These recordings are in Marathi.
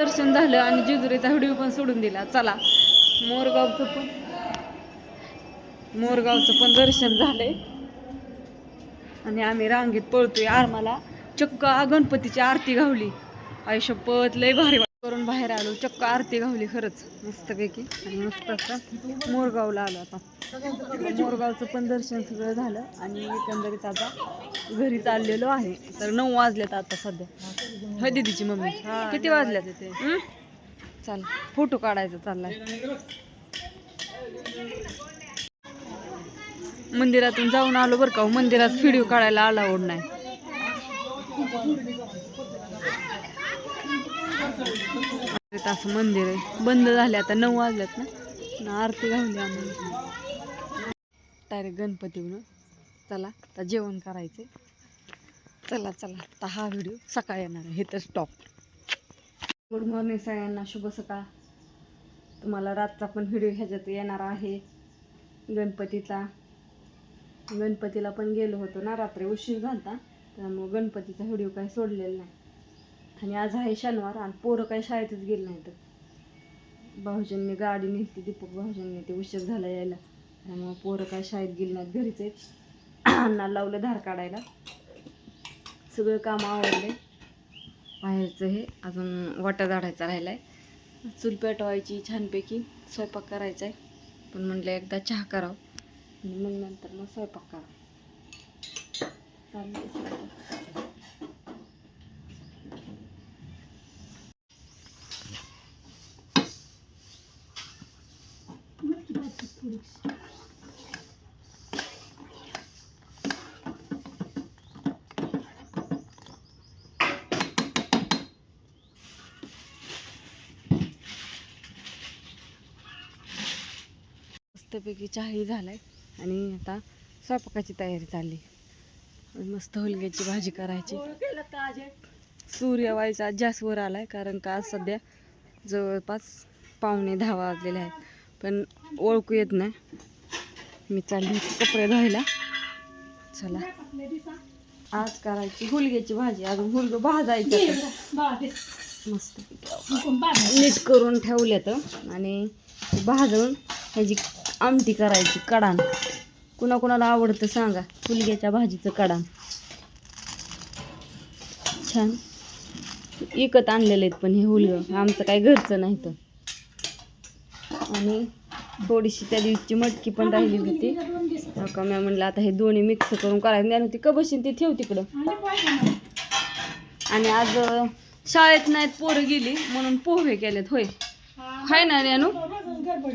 दर्शन झालं आणि जेजुरीचा व्हिडिओ पण सोडून दिला. चला मोरगावचं पण मोरगावचं पण दर्शन झालंय. आणि आम्ही रांगेत पळतोय आरमाला. चक्क गणपतीची आरती घावली. आयुष्यपत लय भारी करून बाहेर आलो चक्क आरती घावली खरंच. मस्तपैकी. आणि मस्त असं मोरगावला आलो आता. मोरगावचं पण दर्शन सगळं झालं आणि एकंदरीत आता घरी चाललेलो आहे. तर नऊ वाजल्यात आता सध्या. होय दीदीची मम्मी. किती वाजल्यात? तिथे चाल फोटो काढायचा चाललाय. मंदिरातून जाऊन आलो बरं का हो. मंदिरात व्हिडिओ काढायला अलाउड नाही. इथं असं मंदिर आहे. बंद झाले आता नऊ वाजल्यात ना. आरती घालली आम्ही डायरेक्ट गणपती म्हणून चला आता जेवण करायचे चला चला. आता हा व्हिडिओ सकाळी येणार आहे. तर स्टॉप गुड मॉर्निंग सगळ्यांना. शुभ सकाळ. तुम्हाला रातचा पण व्हिडिओ ह्याच्यात येणार आहे. गणपतीचा. गणपतीला पण गेलो होतो ना रात्री उशीर झाला त्यामुळं गणपतीचा व्हिडिओ काही सोडलेला नाही. आणि आज आहे शनिवार आणि पोरं काही शाळेतच गेले नाही तर भाऊजींनी गाडी नेली दीपक भाऊजींनी. ते उशीर झाला यायला. त्यामुळं पोरं काय शाळेत गेली नाहीत घरीच आहेत. अण्णा लावलं धार काढायला. सगळं काम आवडले बाहेरचं हे अजून वाटा झाडायचा राहिला आहे चूल पेटवायची छानपैकी स्वयंपाक करायचा आहे पण म्हटलं एकदा चहा करावं. आणि मग नंतर मग स्वयंपाक करावा. चालेल मस्तपैकी चहाही झाला आहे आणि आता स्वयंपाकाची तयारी चालली. मस्त हुलग्याची भाजी करायची. सूर्य व्हायचा जास्तवर आहे कारण का आज सध्या जवळपास पावणे दहा वाजलेले आहेत. पण ओळखू येत नाही. मी चालली कपडे धुवायला. चला. आज करायची हुलग्याची भाजी. अजून हुलग भाजायचं मस्त नीट करून ठेवल्यात. आणि भाजून ह्याची आमटी करायची कडान कुणा कुणाला आवडतं सांगा. फुलग्याच्या भाजीचं कडान छान. विकत आणलेले आहेत पण हे हुलगं. आमचं काही घरचं नाही तर. आणि थोडीशी त्या दिवशी मटकी पण राहिली होती. का मी म्हणलं आता हे दोन्ही मिक्स करून करायचं नाही ती कबशीन ती ठेव तिकडं. आणि आज शाळेत नाहीत पोरं गेली. म्हणून पोहे केलेत होय. हाय ना नॅनो?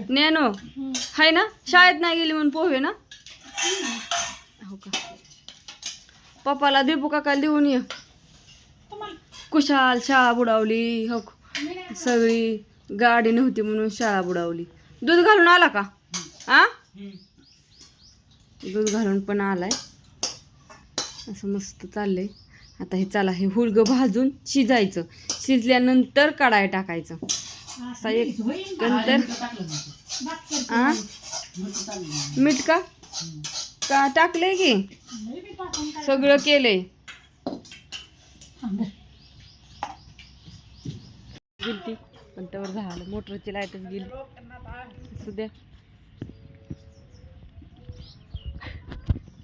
नॅनो हाय ना? शाळेत नाही गेली म्हणून पोहे ना? हो का? पप्पाला दीपू काका देऊन ये. कुशाल शाळा बुडावली हो सगळी गाडी नव्हती म्हणून शाळा बुडावली. दूध घालून आला का? आ? दूध घालून पण आलाय. असं मस्त चाललंय. आता हे चला हे हुलगं भाजून शिजायचं. शिजल्यानंतर कढाई टाकायचं. असा एक नंतर आ? मीठ का? का टाकलंय की? सगळं केलंय. गेलती पण त्यावर झालं. मोटरची लाईटच गेली. सुद्या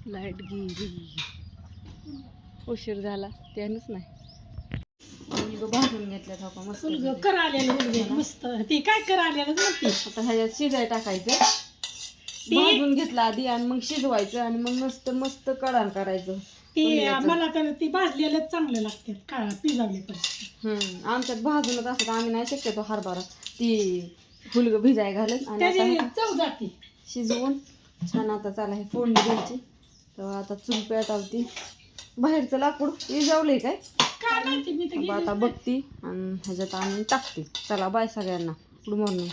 लाइट गेली. उशीर झाला. त्यानंच नाही. मुलगं भाजून घेतलं हो का मस्त मुलगा कर आलेलं मुलगा मस्त. ती काय कर आलेलं म्हणते? आता ह्याच्यात शिजाय टाकायचं. भाजून घेतलं आधी आणि मग शिजवायचं आणि मग मस्त मस्त कडान करायचं. ती. मला तर ती भाजलेलं चांगलं लागते काळा पिजावले पण हम्म आमच्यात भाजूनच असत आम्ही नाही शक्यतो हरभरा. ती फुलगं भिजाय घालत आणि चव जाते. शिजवून छान आता चला हे फोडणी द्यायची. तर आता चूल पेटावती. बाहेरचं लाकूड विजावलंय काय? आता बघती आणि ह्याच्यात आणून टाकते. चला बाय सगळ्यांना. Good morning.